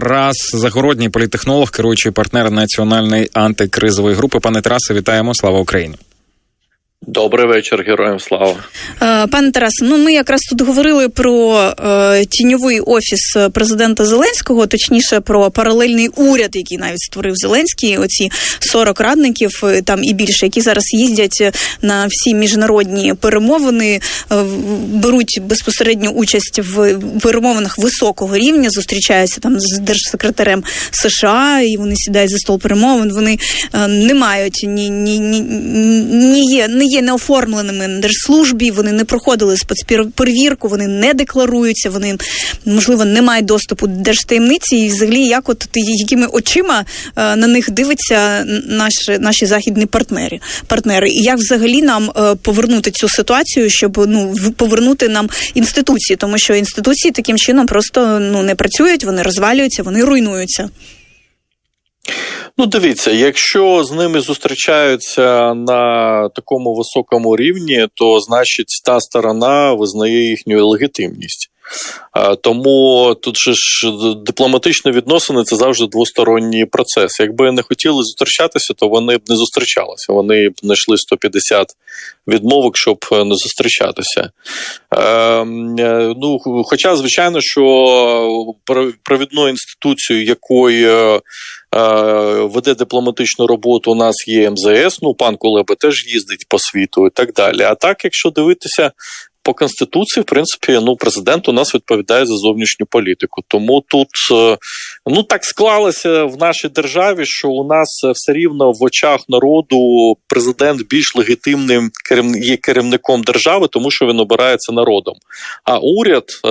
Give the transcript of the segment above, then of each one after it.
Тарас Загородній, політтехнолог, керуючий партнер національної антикризової групи. Пане Тарасе, вітаємо! Слава Україні! Добрий вечір, героям слава, Е, пане Тарасе. Ну ми якраз тут говорили про е, тіньовий офіс президента Зеленського, точніше про паралельний уряд, який навіть створив Зеленський. Оці 40 радників е, там і більше, які зараз їздять на всі міжнародні перемовини, беруть безпосередню участь в перемовинах високого рівня, зустрічаються там з держсекретарем США, і вони сідають за стол перемовин. Вони не мають ні, ні, ні, ні є не є неоформленими на держслужбі. Вони не проходили спецперевірку, вони не декларуються. Вони можливо не мають доступу до держтаємниці. І взагалі, як от ти якими очима е, на них дивиться наші, наші західні партнери партнери, і як взагалі нам е, повернути цю ситуацію, щоб ну повернути нам інституції, тому що інституції таким чином просто ну не працюють, вони розвалюються, вони руйнуються. Ну, дивіться, якщо з ними зустрічаються на такому високому рівні, то значить та сторона визнає їхню легітимність. Тому тут ж дипломатичні відносини це завжди двосторонній процес. Якби не хотіли зустрічатися, то вони б не зустрічалися. Вони б знайшли 150 відмовок, щоб не зустрічатися. Е, е, ну, хоча, звичайно, що провідною інституцією, якою е, веде дипломатичну роботу, у нас є МЗС. Ну, пан Кулеба теж їздить по світу і так далі. А так, якщо дивитися. По конституції, в принципі, ну президент у нас відповідає за зовнішню політику. Тому тут е, ну так склалося в нашій державі, що у нас все рівно в очах народу президент більш легітимним є керівником держави, тому що він обирається народом. А уряд е,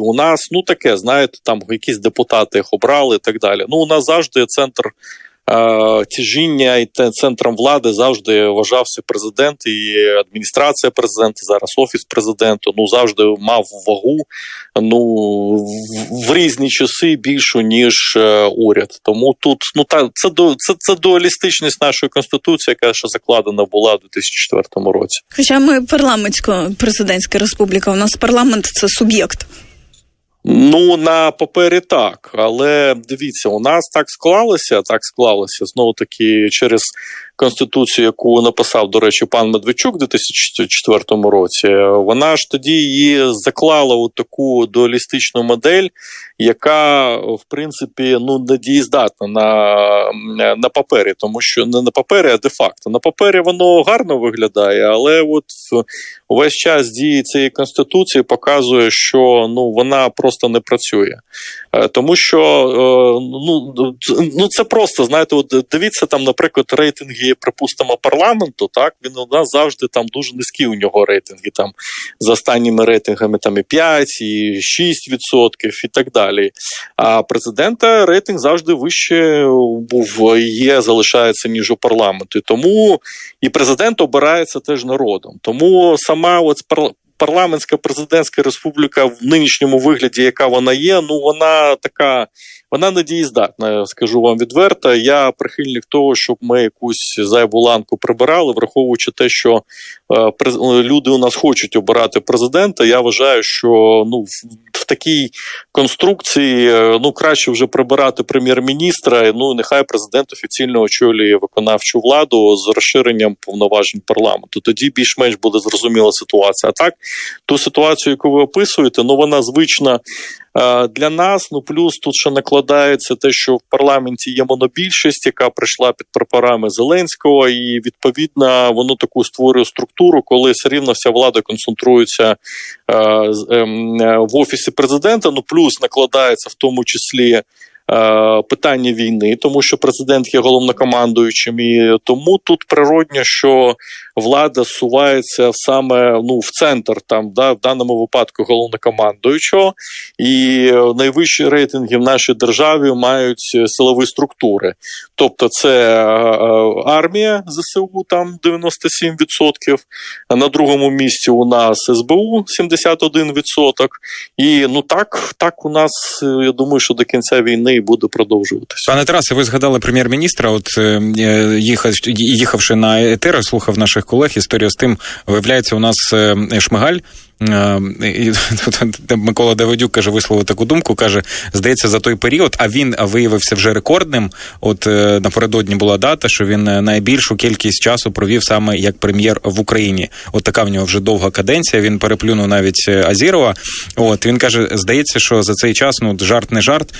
у нас ну таке, знаєте, там якісь депутати їх обрали і так далі. Ну у нас завжди центр. Тяжіння і центром влади завжди вважався президент і адміністрація президента, зараз офіс президента. Ну завжди мав вагу ну в, різні часи більшу ніж е, уряд. Тому тут ну та це до це, це дуалістичність нашої конституції, яка ще закладена була в 2004 році. Хоча ми парламентсько-президентська республіка, у нас парламент це суб'єкт. Ну на папері так, але дивіться, у нас так склалося, так склалося знову таки через конституцію, яку написав, до речі, пан Медведчук у 2004 році. Вона ж тоді її заклала у таку дуалістичну модель, яка в принципі ну недієздатна на, на папері, тому що не на папері, а де факто. На папері воно гарно виглядає, але от увесь час дії цієї конституції показує, що ну вона просто не працює, тому що ну, ну це просто знаєте, от дивіться там, наприклад, рейтинги, припустимо, парламенту. Так він у нас завжди там дуже низькі у нього рейтинги. Там за останніми рейтингами там і 5, і 6 відсотків, і так далі. А президента рейтинг завжди вище був є, залишається ніж у парламенту. Тому і президент обирається теж народом. Тому сама от парламентська президентська республіка в нинішньому вигляді, яка вона є, ну вона така. Вона недієздатна, скажу вам відверто. Я прихильник того, щоб ми якусь зайву ланку прибирали, враховуючи те, що е, люди у нас хочуть обирати президента. Я вважаю, що ну в, такій конструкції е, ну краще вже прибирати прем'єр-міністра. Ну нехай президент офіційно очолює виконавчу владу з розширенням повноважень парламенту. Тоді більш-менш буде зрозуміла ситуація. А так ту ситуацію, яку ви описуєте, ну вона звична. Для нас ну плюс тут ще накладається те, що в парламенті є монобільшість, яка прийшла під прапорами Зеленського, і відповідно воно таку створює структуру, коли все рівно вся влада концентрується ем, в офісі президента. Ну плюс накладається в тому числі. Питання війни, тому що президент є головнокомандуючим, і тому тут природньо, що влада сувається саме ну в центр, там да в даному випадку головнокомандуючого, і найвищі рейтинги в нашій державі мають силові структури. Тобто, це армія ЗСУ, там 97%, На другому місці у нас СБУ 71%. І ну так, так у нас я думаю, що до кінця війни і буде продовжуватися. Пане Тарасе, ви згадали прем'єр-міністра. От їхавши на етери, слухав наших колег. Історія з тим виявляється, у нас Шмигаль е, тут Микола Давидюк каже, висловив таку думку. каже: здається, за той період, а він виявився вже рекордним. От е, напередодні була дата, що він е, найбільшу кількість часу провів саме як прем'єр в Україні. От така в нього вже довга каденція. Він переплюнув навіть е, Азірова. От він каже: здається, що за цей час ну жарт не жарт.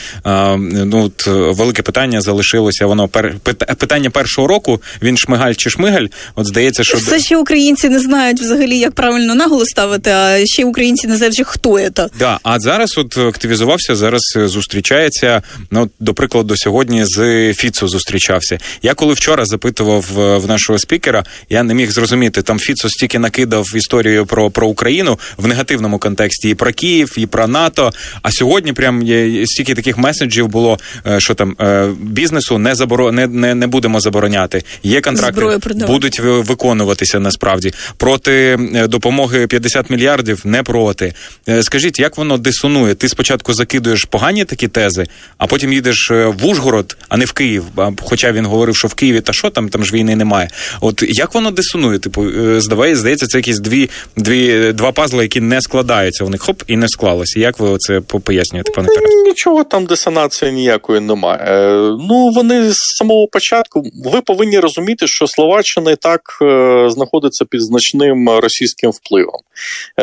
Ну от, е, велике питання залишилося. Воно пер, пит- питання першого року. Він шмигаль чи шмигаль. От здається, що Все ще українці не знають взагалі, як правильно наголос ставити, а ще українці не знають, хто це. Да, а зараз от активізувався, зараз е, зустрічається. Ну, до прикладу, сьогодні з Фіцо зустрічався. Я коли вчора запитував е, в нашого спікера, я не міг зрозуміти. Там Фіцо стільки накидав історію про, про Україну в негативному контексті і про Київ, і про НАТО. А сьогодні прям є стільки таких меседжів було, е, що там бізнесу не заборо не, не, не будемо забороняти. Є контракти, будуть виконуватися насправді проти допомоги 50 мільярдів. Не проти. Е, Скажіть, як воно дисонує? Ти спочатку закидуєш погані такі тези, а потім їдеш е, в Ужгород, а не в Київ. Хоча він говорив, що в Києві та що там, там ж війни немає. От як воно дисонує? Типу, е, здаває, здається, це якісь дві, дві два пазли, які не складаються. Вони хоп і не склалися. Як ви це пояснюєте, пане Тарасе? Нічого там дисонації ніякої немає. Ну вони з самого початку. Ви повинні розуміти, що Словаччина і так знаходиться під значним російським впливом.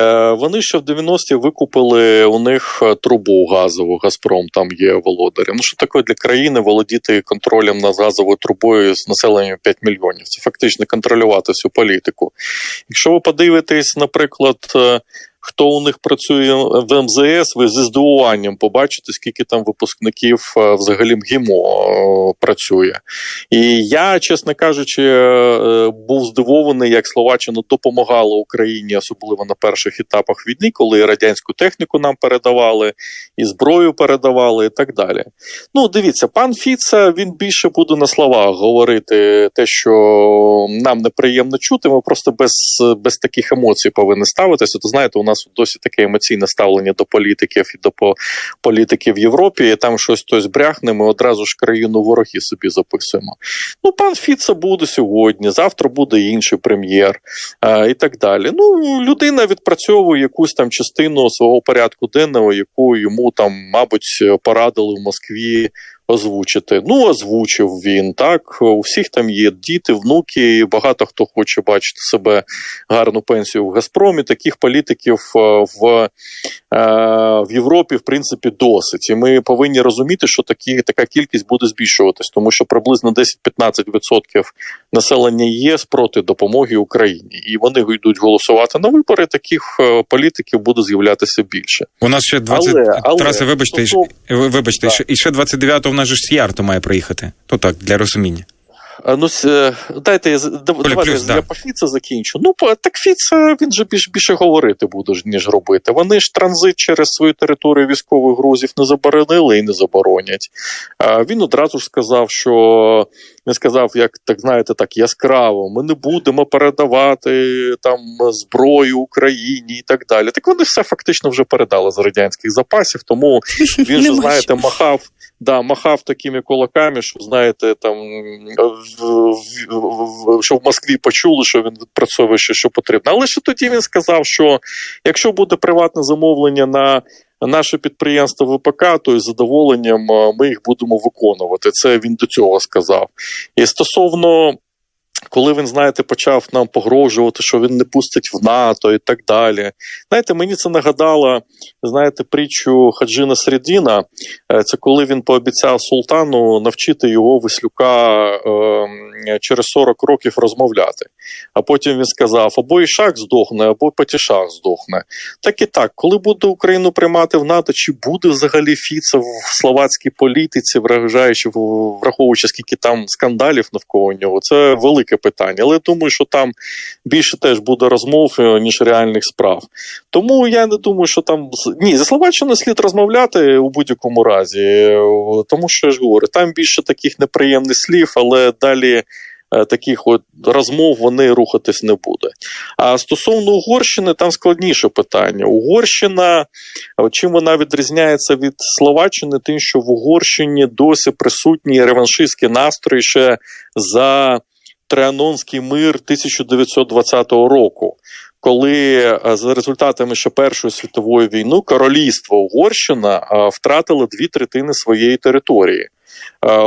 Е, Вони ще в 90-ті викупили у них е, трубу газову. Газпром там є володарі. Ну що таке для країни володіти контролем над газовою трубою з населенням 5 мільйонів? Це фактично контролювати всю політику. Якщо ви подивитесь, наприклад. Хто у них працює в МЗС, ви зі здивуванням побачите, скільки там випускників е, взагалі МГІМО е, працює. І я, чесно кажучи, е, був здивований, як Словаччина допомагала Україні, особливо на перших етапах війни, коли радянську техніку нам передавали, і зброю передавали, і так далі. Ну, дивіться, пан Фіца він більше буде на словах говорити те, що нам неприємно чути. Ми просто без, без таких емоцій повинні ставитися. То знаєте, у нас досі таке емоційне ставлення до політиків і до по- політиків в Європі. І там щось хтось бряхне, ми одразу ж країну вороги собі записуємо. Ну, пан Фіца буде сьогодні, завтра буде інший прем'єр а, і так далі. Ну, людина відпрацьовує якусь там частину свого порядку денного, яку йому там, мабуть, порадили в Москві озвучити. Ну, озвучив він. Так, у всіх там є діти, внуки, і багато хто хоче бачити себе гарну пенсію в Газпромі. Таких політиків е, в, е, в Європі, в принципі, досить. І ми повинні розуміти, що такі, така кількість буде збільшуватись, тому що приблизно 10-15% населення ЄС проти допомоги Україні, і вони йдуть голосувати на вибори. Таких е, політиків буде з'являтися більше. У нас ще 20... Але- але- Тарасе, вибачте, ви- вибачте, ще- і ще 29-го в нас же ж Сіярто має приїхати. То так, для розуміння. Ну, е, дайте я давайте плюс, я да. по Фіца закінчу. Ну, по- так Фіца він же більш, більше говорити буде, ніж робити. Вони ж транзит через свою територію військових грузів не заборонили і не заборонять. Він одразу ж сказав, що він сказав, як так знаєте, так яскраво, ми не будемо передавати там зброю Україні і так далі. Так вони все фактично вже передали з радянських запасів, тому він же, знаєте, махав, да, махав такими кулаками, що знаєте, там в, в, в, що в Москві почули, що він відпрацьовує ще що потрібно. Але ще тоді він сказав, що якщо буде приватне замовлення на наше підприємство ВПК, то із задоволенням ми їх будемо виконувати. Це він до цього сказав. І стосовно. Коли він, знаєте, почав нам погрожувати, що він не пустить в НАТО і так далі. Знаєте, мені це нагадало, знаєте, притчу Хаджина Средіна. Е, Це коли він пообіцяв султану навчити його веслюка е, через 40 років розмовляти. А потім він сказав: або Ішак здохне, або Патішах здохне. Так і так, коли буде Україну приймати в НАТО, чи буде взагалі Фіца в словацькій політиці, вражаючи, враховуючи, скільки там скандалів навколо нього, це велике питання. Але думаю, що там більше теж буде розмов, е, ніж реальних справ. Тому я не думаю, що там ні, за Словаччину слід розмовляти у будь-якому разі, е, тому що я ж говорю, там більше таких неприємних слів, але далі. е, Таких от розмов вони рухатись не буде. А стосовно Угорщини, там складніше питання. Угорщина, чим вона відрізняється від Словаччини, тим, що в Угорщині досі присутні реваншистські настрої ще за Трианонський мир 1920 року. коли е, за результатами ще Першої світової війни королівство Угорщина е, втратило дві третини своєї території. Е,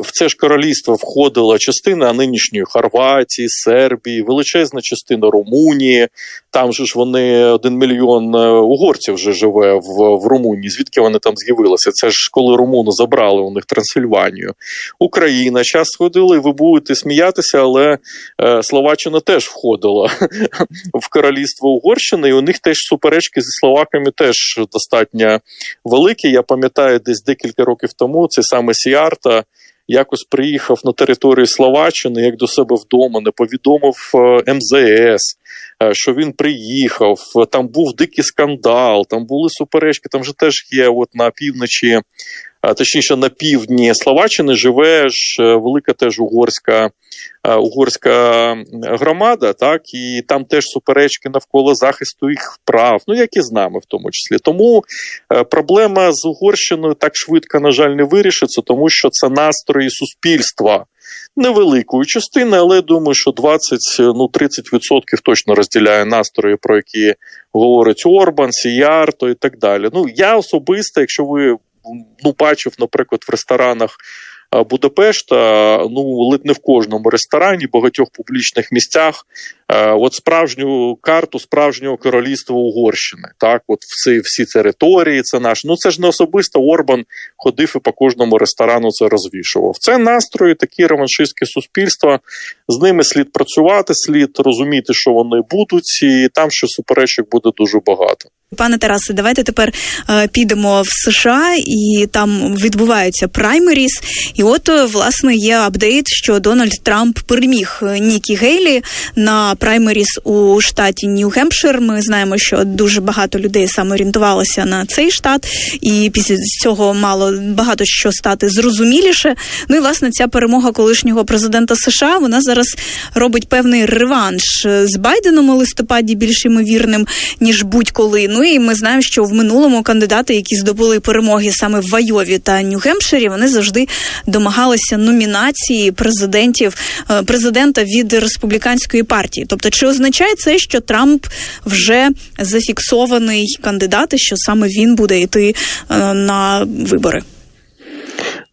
в- це ж королівство входила частина нинішньої Хорватії, Сербії, величезна частина Румунії. Там же ж вони один мільйон е, угорців вже живе в, в Румунії. Звідки вони там з'явилися? Це ж коли румуни забрали у них Трансильванію. Україна час сходила, ви будете сміятися, але е, Словаччина теж входила в королівство Угорщини, і у них теж суперечки зі словаками теж достатньо великі. Я пам'ятаю, десь декілька років тому цей саме Сіарта якось приїхав на територію Словаччини, як до себе вдома, не повідомив е, МЗС. Е, Що він приїхав, там був дикий скандал, там були суперечки. Там же теж є, от на півночі, точніше на півдні Словаччини, живе ж е, велика теж угорська е, угорська громада, так і там теж суперечки навколо захисту їх прав, ну як і з нами, в тому числі. Тому е, проблема з Угорщиною так швидко, на жаль, не вирішиться, тому що це настрої суспільства. Невеликої частини, але я думаю, що 20, ну 30% точно розділяє настрої, про які говорить Орбан, Сіярто і так далі. Ну я особисто, якщо ви ну бачив, наприклад, в ресторанах Будапешта, ну ледь не в кожному ресторані, багатьох публічних місцях, е, от справжню карту справжнього королівства Угорщини. Так, от всі, всі території, це наш. Ну це ж не особисто Орбан ходив і по кожному ресторану це розвішував. Це настрої, такі реваншистські суспільства. З ними слід працювати, слід розуміти, що вони будуть, і там ще суперечок буде дуже багато. Пане Тарасе, давайте тепер е, підемо в США, і там відбуваються праймеріс. І от е, власне є апдейт, що Дональд Трамп переміг е, Нікі Гейлі на праймеріс у штаті Нью-Гемпшир. Ми знаємо, що дуже багато людей саме орієнтувалося на цей штат, і після цього мало багато що стати зрозуміліше. Ну і власне ця перемога колишнього президента США вона зараз робить певний реванш е, з Байденом у листопаді більш ймовірним ніж будь-коли. Ну і ми знаємо, що в минулому кандидати, які здобули перемоги саме в Вайові та Нью-Гемпширі, вони завжди домагалися номінації президентів е, президента від республіканської партії. Тобто, чи означає це, що Трамп вже зафіксований кандидат, і що саме він буде йти е, на вибори?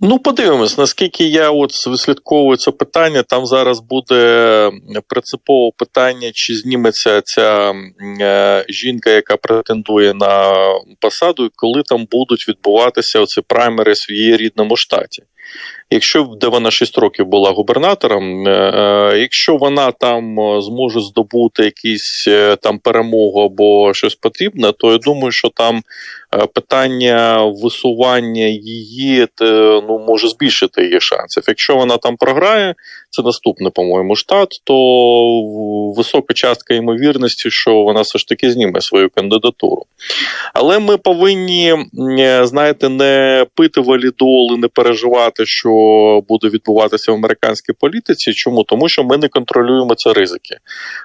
Ну, подивимось, наскільки я от вислідковую це питання. Там зараз буде принципове питання, чи зніметься ця е, жінка, яка претендує на посаду, і коли там будуть відбуватися оці праймери в її рідному штаті. Якщо де вона 6 років була губернатором, е, е, якщо вона там зможе здобути якісь е, там перемогу або щось потрібне, то я думаю, що там питання висування її ну може збільшити її шансів. Якщо вона там програє, це наступний, по-моєму, штат, то висока частка ймовірності, що вона все ж таки зніме свою кандидатуру. Але ми повинні, знаєте, не пити валідол і не переживати, що буде відбуватися в американській політиці. Чому? Тому що ми не контролюємо це ризики.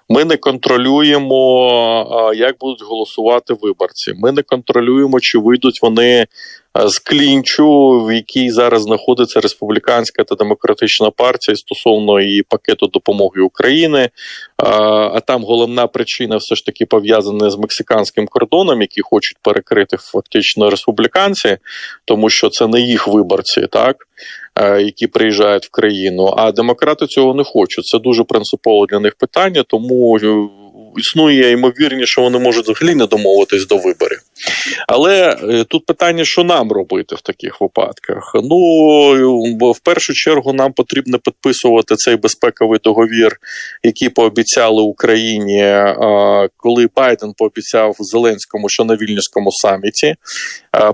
Ми не контролюємо, як будуть голосувати виборці. Ми не контролюємо, чи вийдуть вони з клінчу, в якій зараз знаходиться республіканська та демократична партія стосовно її пакету допомоги України. А, там головна причина все ж таки пов'язана з мексиканським кордоном, який хочуть перекрити фактично республіканці, тому що це не їх виборці, так. Е, Які приїжджають в країну, а демократи цього не хочуть. Це дуже принципово для них питання, тому е, існує ймовірність, що вони можуть взагалі не домовитись до виборів. Але е, тут питання, що нам робити в таких випадках. Ну в першу чергу нам потрібно підписувати цей безпековий договір, який пообіцяли Україні, е, коли Байден пообіцяв Зеленському, що на вільнюському саміті. Е,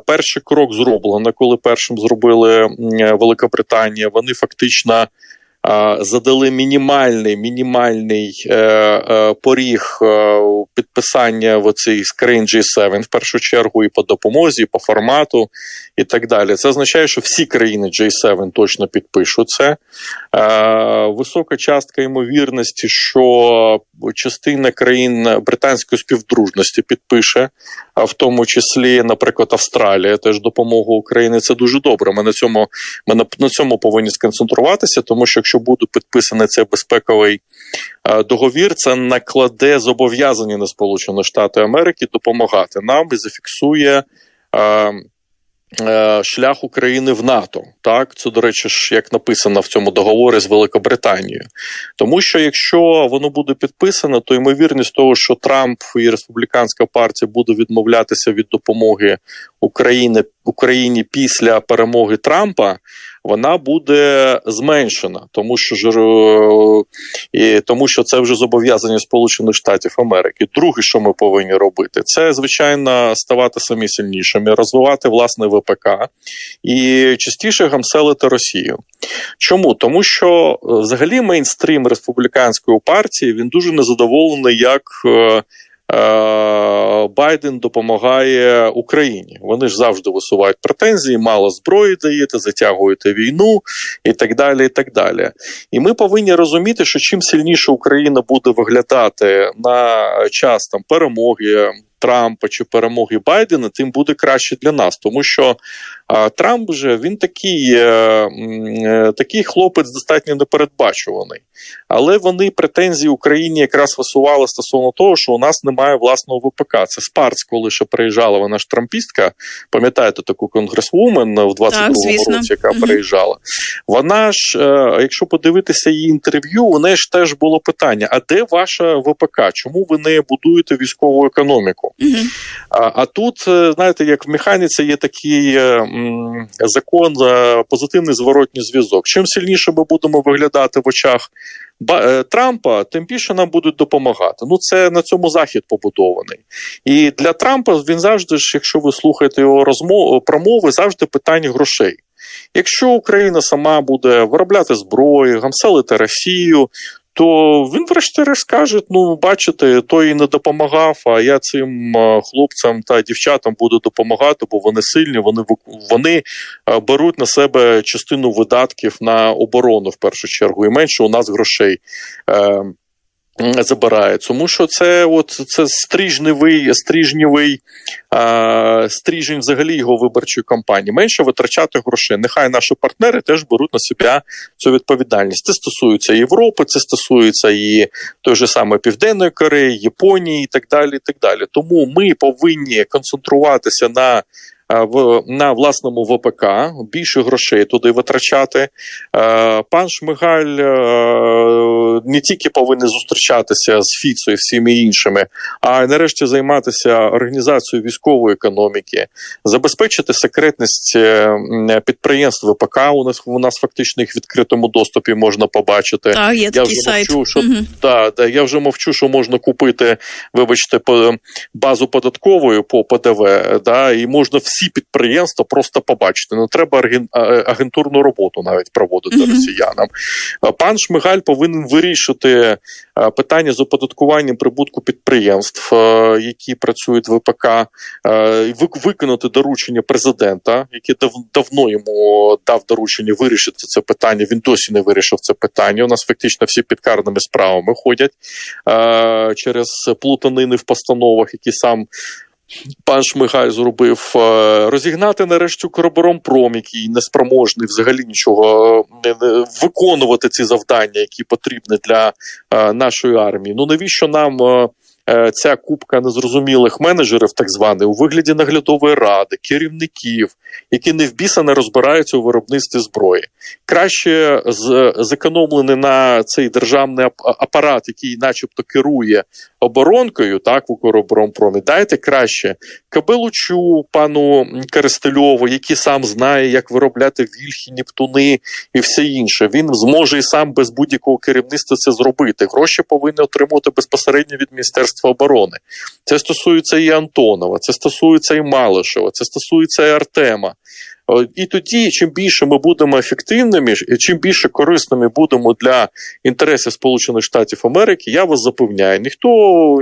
Перший крок зроблено, коли першим зробили Великобританія. Вони фактично задали мінімальний мінімальний е, е, поріг е, підписання в оцій скрин G7 в першу чергу і по допомозі, і по формату, і так далі. Це означає, що всі країни G7 точно підпишуть це. Висока частка ймовірності, що частина країн британської співдружності підпише в тому числі, наприклад, Австралія теж допомогу Україні. Це дуже добре. Ми на цьому ми на, на цьому повинні сконцентруватися, тому що якщо буде підписаний цей безпековий е, договір, це накладе зобов'язання на Сполучені Штати Америки допомагати нам і зафіксує. Е, Шлях України в НАТО, так це до речі, ж як написано в цьому договорі з Великобританією. Тому що якщо воно буде підписано, то ймовірність того, що Трамп і республіканська партія буде відмовлятися від допомоги Україні Україні після перемоги Трампа, вона буде зменшена, тому що ж е, тому, що це вже зобов'язання Сполучених Штатів Америки. Друге, що ми повинні робити, це звичайно ставати самі сильнішими, розвивати власне ВПК і частіше гамселити Росію. Чому? Тому що е, взагалі мейнстрім республіканської партії він дуже незадоволений, як е, Байден допомагає Україні. Вони ж завжди висувають претензії, мало зброї даєте, затягуєте війну і так далі. І так далі. І ми повинні розуміти, що чим сильніше Україна буде виглядати на час там перемоги. Трампа чи перемоги Байдена, тим буде краще для нас, тому що а, Трамп вже він такий, е, е, такий хлопець достатньо непередбачуваний. Але вони претензії Україні якраз висували стосовно того, що у нас немає власного ВПК. Це Спарц, коли ще приїжджала вона ж трампістка. Пам'ятаєте таку конгресвумен в 22-му році, яка Мгм. приїжджала. Вона ж, е, якщо подивитися її інтерв'ю, у неї ж теж було питання: а де ваша ВПК? Чому ви не будуєте військову економіку? А, а тут, е, знаєте, як в механіці є такий е, м, закон за позитивний зворотній зв'язок. Чим сильніше ми будемо виглядати в очах е, Трампа, тим більше нам будуть допомагати. Ну це на цьому захід побудований. І для Трампа він завжди ж, якщо ви слухаєте його розмови промови, завжди питання грошей. Якщо Україна сама буде виробляти зброю, гамселити Росію, то він врешті-решт каже: ну, бачите, той не допомагав, а я цим хлопцям та дівчатам буду допомагати, бо вони сильні, вони вони беруть на себе частину видатків на оборону в першу чергу, і менше у нас грошей. Забирає, тому що це от це стрижневий, стрижневий а, стрижень взагалі його виборчої кампанії. Менше витрачати грошей. Нехай наші партнери теж беруть на себе цю відповідальність. Це стосується Європи, це стосується і той же саме Південної Кореї, Японії і так далі. І так далі. Тому ми повинні концентруватися на. В на власному ВПК більше грошей туди витрачати. Пан Шмигаль не тільки повинен зустрічатися з Фіцо і всіми іншими, а й нарешті займатися організацією військової економіки, забезпечити секретність е, підприємств ВПК. У нас у нас фактично їх в відкритому доступі можна побачити. Так, є Я такий вже сайт. мовчу, що Мгм. Да, да, я вже мовчу, що можна купити, вибачте, по базу податкової по ПДВ, да, і можна всі підприємства просто побачити. Не треба агентурну роботу навіть проводити Мгм. росіянам. Пан Шмигаль повинен вирішити е, питання з оподаткуванням прибутку підприємств, е, які працюють в ВПК, е, виконати доручення президента, який дав, давно йому дав доручення вирішити це питання. Він досі не вирішив це питання. У нас фактично всі під карними справами ходять через плутанини в постановах, які сам. Пан Шмигаль зробив е, розігнати нарешті Укроборонпром, який неспроможний взагалі нічого е, не- виконувати ці завдання, які потрібні для е, нашої армії. Ну навіщо нам е, е, ця купка незрозумілих менеджерів, так званих, у вигляді наглядової ради, керівників, які не в біса не розбираються у виробництві зброї? Краще зекономлений на цей державний апарат, який, начебто, керує оборонкою, так в Укроборонпромі, дайте краще Кабелучу, пану Керестельову, який сам знає, як виробляти вільхи, Нептуни і все інше. Він зможе і сам без будь-якого керівництва це зробити. Гроші повинні отримувати безпосередньо від Міністерства оборони. Це стосується і Антонова, це стосується і Малишева, це стосується і Артема. І тоді, чим більше ми будемо ефективними, чим більше корисними будемо для інтересів Сполучених Штатів Америки, я вас запевняю, ніхто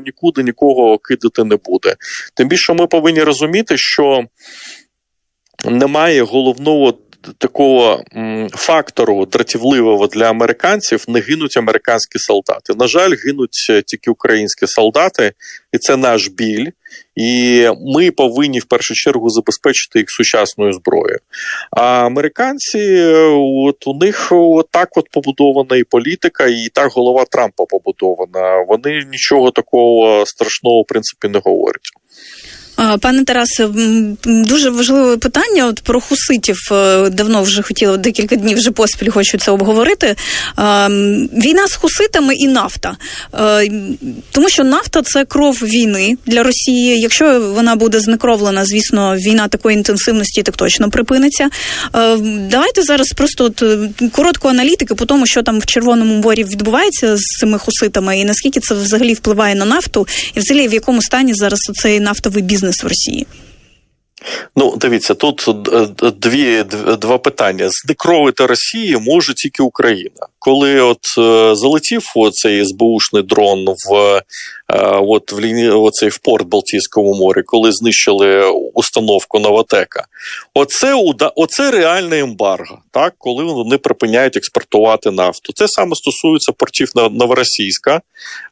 нікуди нікого кидати не буде. Тим більше ми повинні розуміти, що немає головного такого фактору дратівливого для американців не гинуть американські солдати. На жаль, гинуть е, тільки українські солдати, і це наш біль. І ми повинні в першу чергу забезпечити їх сучасною зброєю. А американці, е, от у них так от побудована і політика, і так голова Трампа побудована. Вони нічого такого страшного в принципі не говорять. Пане Тарасе, дуже важливе питання. От про хуситів е, давно вже хотіла декілька днів вже поспіль хочу це обговорити. Війна з хуситами і нафта. Е, Тому що нафта це кров війни для Росії. Якщо вона буде знекровлена, звісно, війна такої інтенсивності так точно припиниться. Е, Давайте зараз просто от коротку аналітики по тому, що там в Червоному морі відбувається з цими хуситами, і наскільки це взагалі впливає на нафту, і взагалі в якому стані зараз цей нафтовий бізнес в Росії. Ну, дивіться, тут е, дві два питання. Знекровити Росії може тільки Україна. Коли от е, залетів оцей СБУшний дрон в е, от в ліні, оцей в порт Балтійському морі, коли знищили установку Новотека, оце оце реальне ембарго, так коли вони припиняють експортувати нафту. Це саме стосується портів Новоросійська.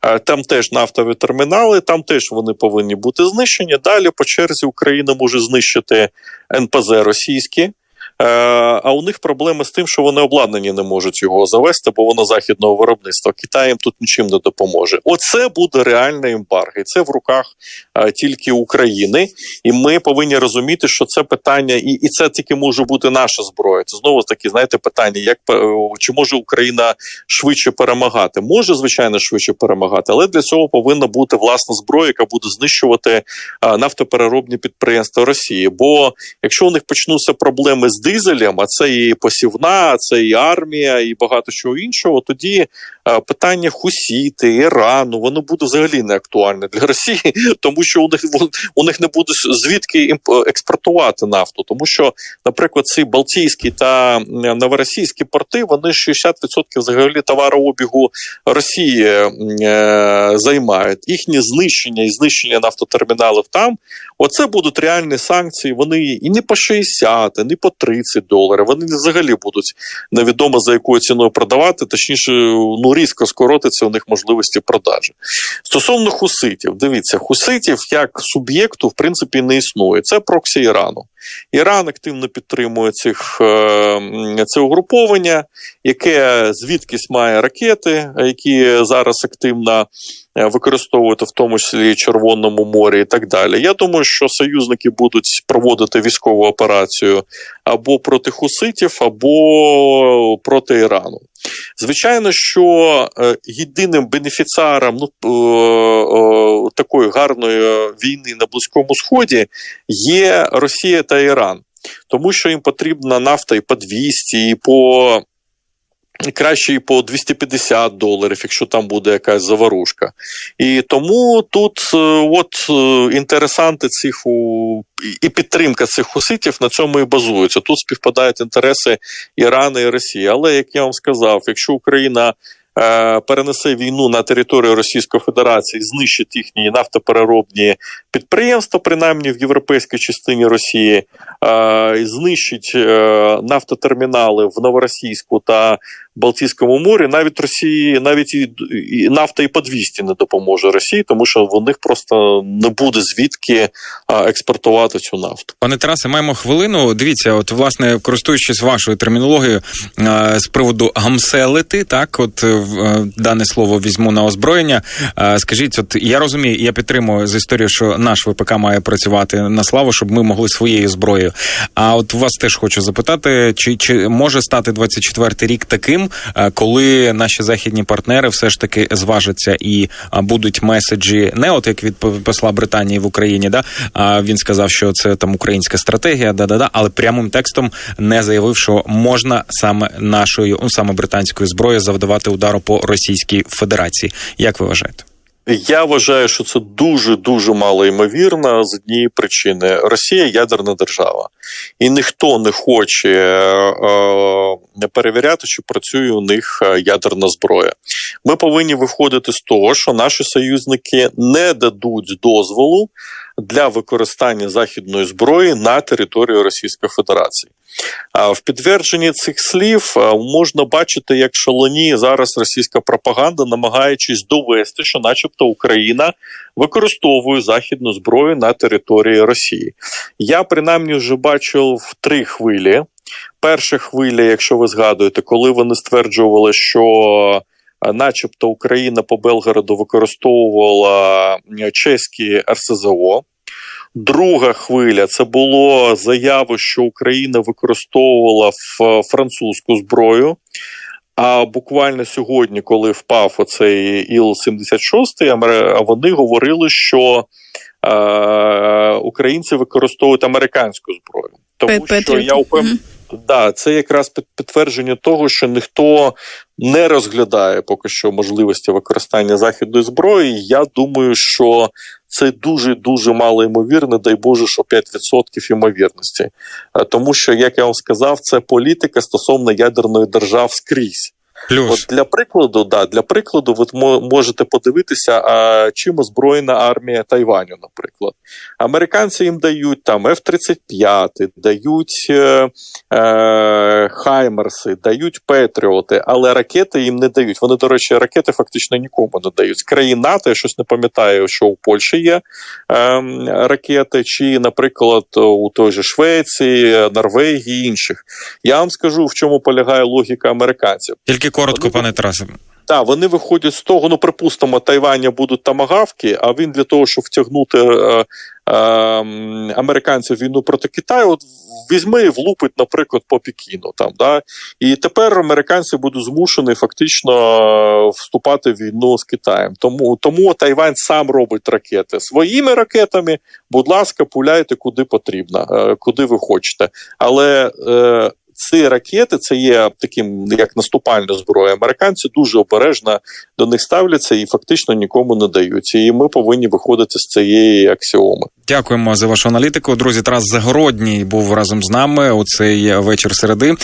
Е, Там теж нафтові термінали, там теж вони повинні бути знищені. Далі по черзі Україна може знищити НПЗ російські. Е, А у них проблеми з тим, що вони обладнані не можуть його завести, бо воно західного виробництва. Китай їм тут нічим не допоможе. Оце буде реальне ембарго, і це в руках е, тільки України. І ми повинні розуміти, що це питання, і, і це тільки може бути наша зброя. Це знову ж таки, знаєте, питання: як е, чи може Україна швидше перемагати? Може, звичайно, швидше перемагати, але для цього повинна бути власна зброя, яка буде знищувати нафтопереробні підприємства Росії. Бо якщо у них почнуться проблеми з дизелем, а це і посівна, це і армія, і багато чого іншого, тоді питання Хусіти, Ірану, воно буде взагалі не актуальне для Росії, тому що у них у них не буде звідки експортувати нафту, тому що, наприклад, ці Балтійські та новоросійські порти, вони 60% взагалі товарообігу Росії е, займають. Їхнє знищення і знищення нафтотерміналів там. Оце будуть реальні санкції. Вони і не по 60, і не по 30 доларів. Вони взагалі будуть невідомо за якою ціною продавати. Точніше, ну різко скоротиться у них можливості продажі. Стосовно хуситів, дивіться, хуситів як суб'єкту в принципі не існує. Це проксі Ірану. Іран активно підтримує цих, е, це угруповання, яке звідкись має ракети, які зараз активно е, використовують в тому числі Червоному морі і так далі. Я думаю, що союзники будуть проводити військову операцію або проти хуситів, або проти Ірану. Звичайно, що е, єдиним бенефіціаром ну, е, такої гарної війни на Близькому Сході є Росія та Іран, тому що їм потрібна нафта і по 200, і по краще і по 250 доларів, якщо там буде якась заварушка. І тому тут е, от е, інтересанти цих і підтримка цих хуситів на цьому і базується. Тут співпадають інтереси Ірану і Росії. Але як я вам сказав, якщо Україна перенесе війну на територію Російської Федерації, знищить їхні нафтопереробні підприємства, принаймні в європейській частині Росії, е, знищить е, нафтотермінали в Новоросійську та Балтійському морі, навіть Росії, навіть і, нафта і по 200 не допоможе Росії, тому що в них просто не буде звідки експортувати цю нафту. Пане Тарасе, маємо хвилину. Дивіться, от власне, користуючись вашою термінологією е, з приводу гамселити, так, от е, е, дане слово візьму на озброєння. Е, Скажіть, от я розумію, я підтримую з історією, що наш ВПК має працювати на славу, щоб ми могли своєю зброєю. А от вас теж хочу запитати, чи, чи може стати 24-й рік таким, е, коли наші західні партнери все ж таки зважаться і будуть меседжі, не от як від посла Британії в Україні, да він сказав, що це там українська стратегія, да-да-да, але прямим текстом не заявив, що можна саме нашою, ну саме британською зброєю завдавати удару по Російській Федерації. Як ви вважаєте? Я вважаю, що це дуже дуже мало ймовірно з однієї причини: Росія ядерна держава, і ніхто не хоче е, перевіряти, чи працює у них е, ядерна зброя. Ми повинні виходити з того, що наші союзники не дадуть дозволу для використання західної зброї на території Російської Федерації. А в підтвердженні цих слів можна бачити, як шалені зараз російська пропаганда, намагаючись довести, що, начебто, Україна використовує західну зброю на території Росії. Я принаймні вже бачив три хвилі. Перша хвиля, якщо ви згадуєте, коли вони стверджували, що начебто Україна по Белгороду використовувала чеські РСЗО. Друга хвиля це було заяви, що Україна використовувала французьку зброю. А буквально сьогодні, коли впав оцей Іл-76, амер- вони говорили, що е- українці використовують американську зброю. Тому що я впевнений. Да, це якраз під- підтвердження того, що ніхто не розглядає поки що можливості використання західної зброї. Я думаю, що це дуже дуже мало ймовірно, дай Боже, що 5% ймовірності. Е, Тому що, як я вам сказав, це політика стосовно ядерної держав скрізь. Плюс. От для прикладу, да, для прикладу, ви можете подивитися, а, чим озброєна армія Тайваню, наприклад. Американці їм дають там F-35, дають е, е, Хаймерси, дають Петріоти, але ракети їм не дають. Вони, до речі, ракети фактично нікому не дають. З країн НАТО, я щось не пам'ятаю, що у Польщі є е, ракети, чи, наприклад, у той же Швеції, Норвегії і інших. Я вам скажу, в чому полягає логіка американців. Тільки коротко, пане Тарасе. Так, вони виходять з того, ну припустимо, Тайваня будуть тамагавки, а він для того, щоб втягнути е, е, американців війну проти Китаю, от візьме і влупить, наприклад, по Пекіну. Там, да? І тепер американці будуть змушені фактично е, вступати в війну з Китаєм. Тому, тому Тайвань сам робить ракети своїми ракетами. Будь ласка, пуляйте куди потрібно, е, куди ви хочете. Але е, ці ракети це є таким як наступальна зброя. Американці дуже обережно до них ставляться і фактично нікому не дають. І ми повинні виходити з цієї аксіоми. Дякуємо за вашу аналітику. Друзі, Тарас Загородній був разом з нами у цей вечір середи.